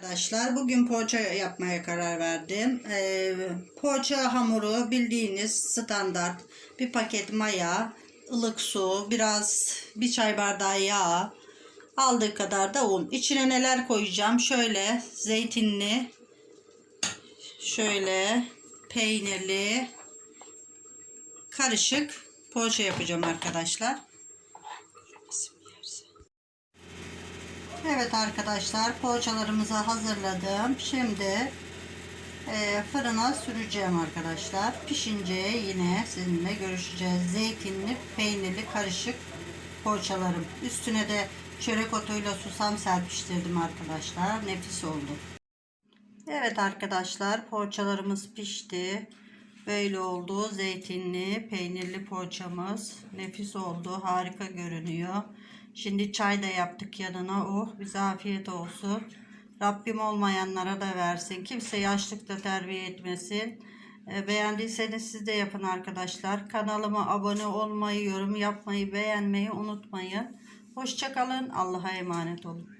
Arkadaşlar bugün poğaça yapmaya karar verdim. Ee, poğaça hamuru bildiğiniz standart bir paket maya, ılık su, biraz bir çay bardağı yağ, aldığı kadar da un. İçine neler koyacağım? Şöyle zeytinli, şöyle peynirli, karışık poğaça yapacağım arkadaşlar. Evet arkadaşlar poğaçalarımızı hazırladım. Şimdi e, fırına süreceğim arkadaşlar. Pişince yine sizinle görüşeceğiz. Zeytinli, peynirli karışık poğaçalarım. Üstüne de çörek otuyla susam serpiştirdim arkadaşlar. Nefis oldu. Evet arkadaşlar poğaçalarımız pişti. Böyle oldu. Zeytinli, peynirli poğaçamız. Nefis oldu. Harika görünüyor. Şimdi çay da yaptık yanına. Oh bize afiyet olsun. Rabbim olmayanlara da versin. Kimse yaşlıkta terbiye etmesin. E, Beğendiyseniz siz de yapın arkadaşlar. Kanalıma abone olmayı, yorum yapmayı, beğenmeyi unutmayın. Hoşçakalın. Allah'a emanet olun.